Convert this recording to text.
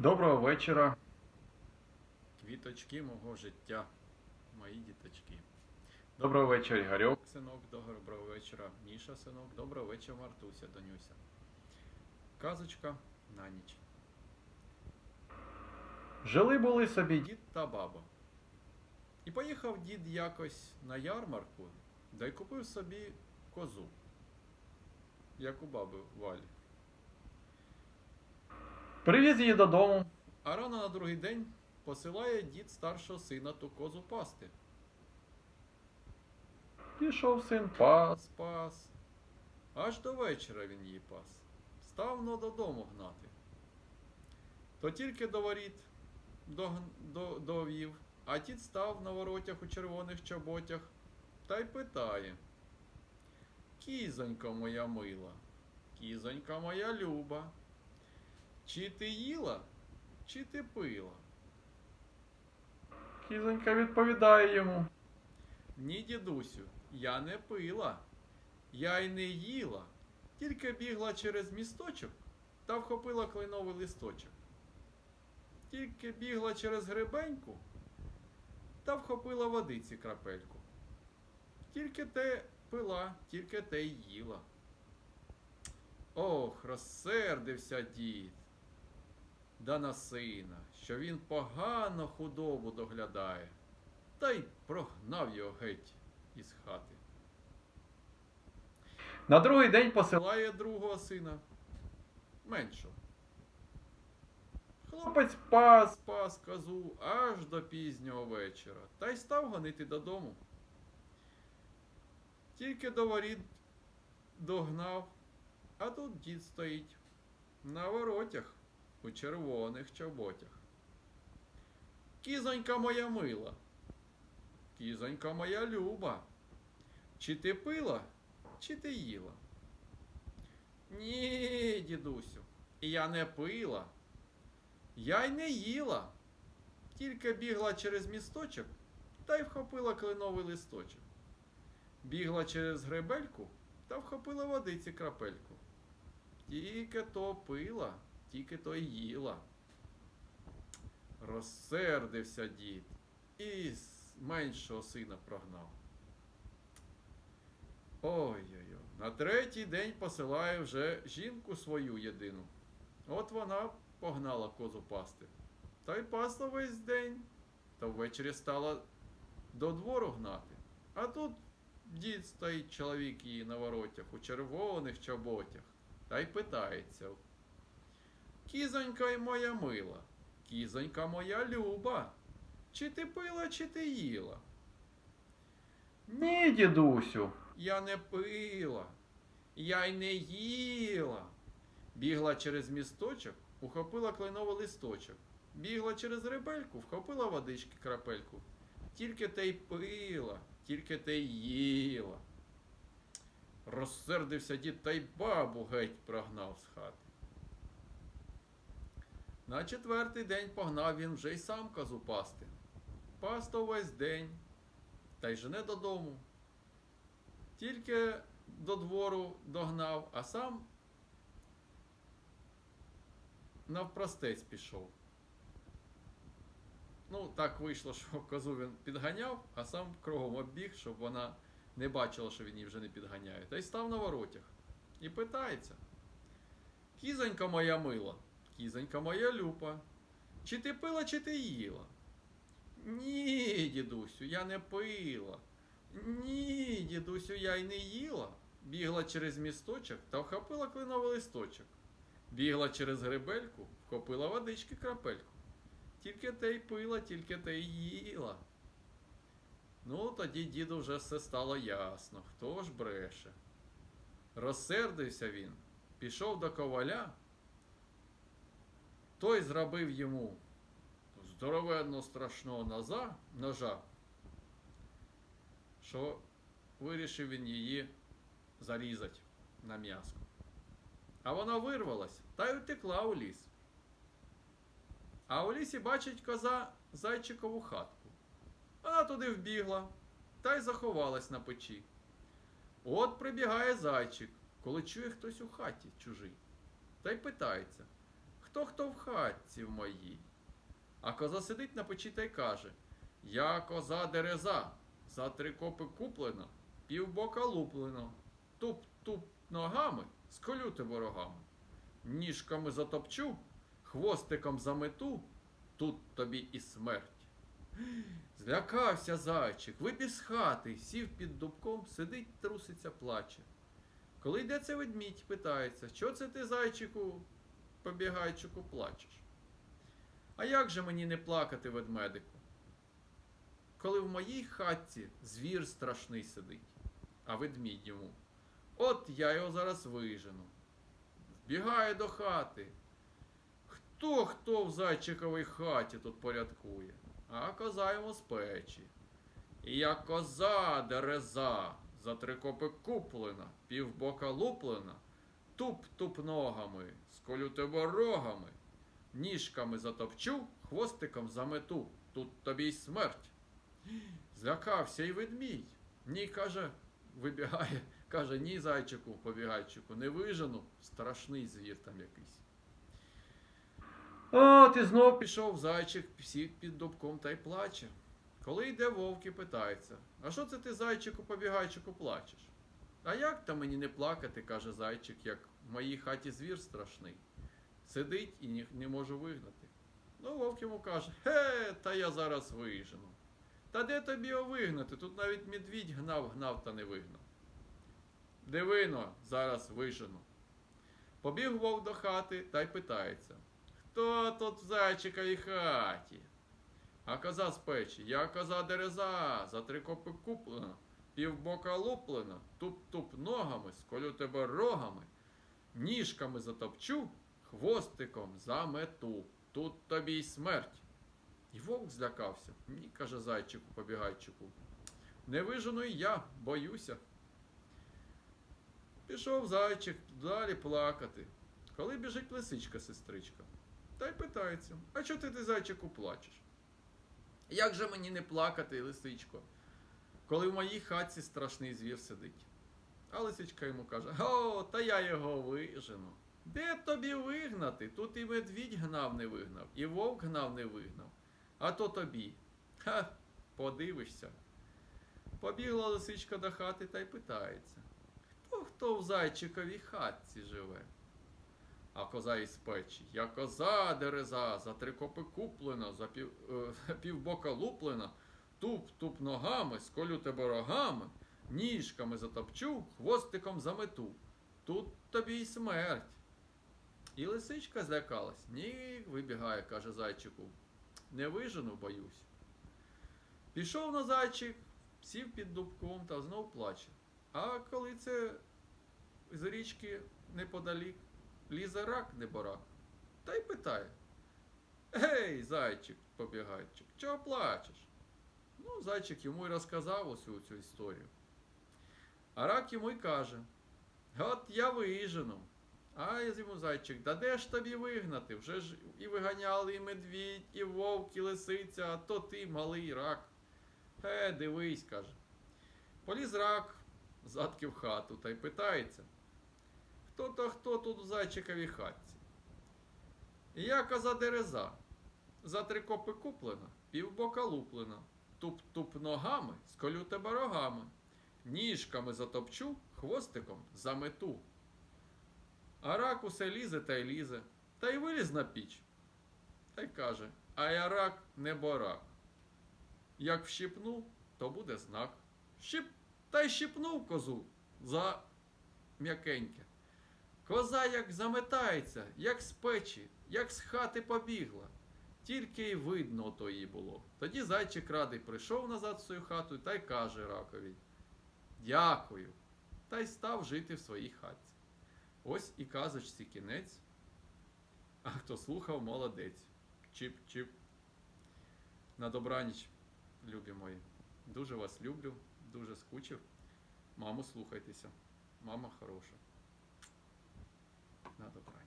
Доброго вечора. Квіточки мого життя, мої діточки. Доброго вечора, Ігорьок. Синок, доброго вечора. Міша, синок, доброго вечора, Мартуся, Донюся. Казочка на ніч. Жили були собі дід. Та баба. І поїхав дід якось на ярмарку, да й купив собі козу, як у баби Валі. Привіз її додому. А рано на другий день посилає дід старшого сина ту козу пасти. Пішов син пас. Спас. Аж до вечора він її пас. Став но додому гнати. То тільки до воріт до, довів, а тіт став на воротях у червоних чоботях та й питає. Кізонька моя мила, кізонька моя люба, чи ти їла, чи ти пила? Кізонька відповідає йому. Ні, дідусю, я не пила, я й не їла, тільки бігла через місточок та вхопила кленовий листочок. Тільки бігла через гребеньку та вхопила водиці крапельку. Тільки те пила, тільки те й їла. Ох, розсердився дід. Да на сина, що він погано худобу доглядає та й прогнав його геть із хати. На другий день посилає. Другого сина меншого. Хлопець Хлопець пас. козу аж до пізнього вечора та й став гонити додому. Тільки до воріт догнав, а тут дід стоїть на воротях у червоних чоботях. Кізонька моя мила, кізонька моя люба, чи ти пила, чи ти їла? Ні, дідусю, я не пила. Я й не їла, тільки бігла через місточок та й вхопила кленовий листочок. Бігла через гребельку та вхопила водиці крапельку. Тільки то пила, тільки то й їла. Розсердився дід і меншого сина прогнав. Ой-ой-ой, на третій день посилає вже жінку свою єдину. От вона погнала козу пасти. Та й пасла весь день, та ввечері стала до двору гнати. А тут дід стоїть чоловік її на воротях у червоних чоботях, та й питається. Кізонька й моя мила, кізонька моя люба, чи ти пила, чи ти їла? Ні, дідусю. Я не пила, я й не їла. Бігла через місточок, ухопила кленовий листочок. Бігла через ребельку, вхопила водички крапельку. Тільки те й пила, тільки те й їла. Розсердився дід та й бабу геть прогнав з хати. На четвертий день погнав він вже й сам козу пасти. Пасто весь день, та й жене додому. Тільки до двору догнав, а сам навпростець пішов. Ну, так вийшло, що козу він підганяв, а сам кругом обіг, щоб вона не бачила, що він її вже не підганяє. Та й став на воротях. І питається: Кізонька моя мила, кізонька моя люпа, чи ти пила, чи ти їла? Ні, дідусю, я не пила. Ні, дідусю, я й не їла. Бігла через місточок та вхопила кленовий листочок. Бігла через гребельку, вхопила водички крапельку. Тільки те й пила, тільки те й їла. Ну, тоді діду вже все стало ясно, хто ж бреше. Розсердився він, пішов до коваля, той зробив йому здоровенно страшного ножа, ножа, що вирішив він її зарізати на м'ясо. А вона вирвалась та й утекла у ліс. А у лісі бачить коза зайчикову хатку. Вона туди вбігла та й заховалась на печі. От прибігає зайчик, коли чує хтось у хаті чужий, та й питається, хто хто в хатці в моїй. А коза сидить на печі та й каже: Я коза дереза, за три копи куплена, півбока луплено, туп-туп ногами, сколю тебе рогами. Ніжками затопчу, хвостиком замету, тут тобі і смерть. Злякався зайчик, вибіг хати, сів під дубком, сидить, труситься, плаче. Коли йде це ведмідь, питається, що це ти, зайчику, побігайчику, плачеш? А як же мені не плакати, ведмедику? Коли в моїй хатці звір страшний сидить, а ведмідь йому. От я його зараз вижену. Вбігає до хати. Хто хто в зайчиковій хаті тут порядкує? А коза йому з печі. І як коза дереза, за три копи куплена, півбока луплена, туп-туп ногами, сколю тебе рогами, ніжками затопчу, хвостиком замету, тут тобі й смерть. Злякався й ведмідь. Ні, каже, вибігає, каже, ні, зайчику, побігайчику, не вижену, страшний звір там якийсь. От і знов Пішов зайчик, сів під дубком та й плаче. Коли йде вовк і питається: А що це ти, зайчику, побігайчику, плачеш? А як то мені не плакати, каже зайчик, як в моїй хаті звір страшний. Сидить і ні- не можу вигнати. Ну, вовк йому каже: Ге, та я зараз вижену. Та де тобі його вигнати? Тут навіть медвідь гнав, гнав та не вигнав. Дивино, зараз вижену. Побіг вовк до хати та й питається. Хто тут в зайчиковій хаті? А коза з печі, я коза дереза, за три копи куплена, півбока луплена, туп-туп ногами, сколю тебе рогами, ніжками затопчу, хвостиком замету. Тут тобі й смерть. І вовк злякався. Ні, каже зайчику, побігайчику. Не вижену й я, боюся. Пішов зайчик далі плакати. Коли біжить лисичка сестричка, та й питається: А чого ти, ти зайчику плачеш? Як же мені не плакати, лисичко, коли в моїй хатці страшний звір сидить? А лисичка йому каже: О, та я його вижену. Де тобі вигнати? Тут і медвідь гнав не вигнав, і вовк гнав не вигнав. А то тобі. Ха, подивишся. Побігла лисичка до хати та й питається. Хто хто в зайчиковій хатці живе? А коза із печі. Я коза дереза, за три копи куплена, за пів, е, півбока луплена, туп-туп ногами, сколю тебе рогами, ніжками затопчу, хвостиком замету. Тут тобі й смерть. І лисичка злякалась. Ні, вибігає, каже зайчику. Не вижену, боюсь. Пішов на зайчик, сів під дубком та знов плаче. А коли це з річки неподалік лізе рак неборак, та й питає. Гей, зайчик, побігайчик, чого плачеш? Ну, зайчик йому й розказав усю цю історію. А рак йому й каже: От я вижену. А йому зайчик, да де ж тобі вигнати? Вже ж і виганяли і медвідь, і вовк, і лисиця, а то ти малий рак. Е, дивись, каже. Поліз рак задки в хату та й питається. Хто то хто тут в зайчиковій хатці? І я коза дереза. За три копи куплена, півбока луплена. Туп-туп ногами, сколю тебе рогами. Ніжками затопчу, хвостиком замету. А рак усе лізе та й лізе, та й виліз на піч. Та й каже: А я рак не борак. Як вщипну, то буде знак. Щип та й щипнув козу за м'якеньке. Коза як заметається, як з печі, як з хати побігла. Тільки й видно то їй було. Тоді зайчик радий прийшов назад в свою хату та й каже ракові: Дякую. Та й став жити в своїй хатці. Ось і казочці кінець. А хто слухав, молодець. Чіп-чіп. На добраніч, любі мої. Дуже вас люблю, дуже скучив. Маму слухайтеся. Мама хороша. На добраніч.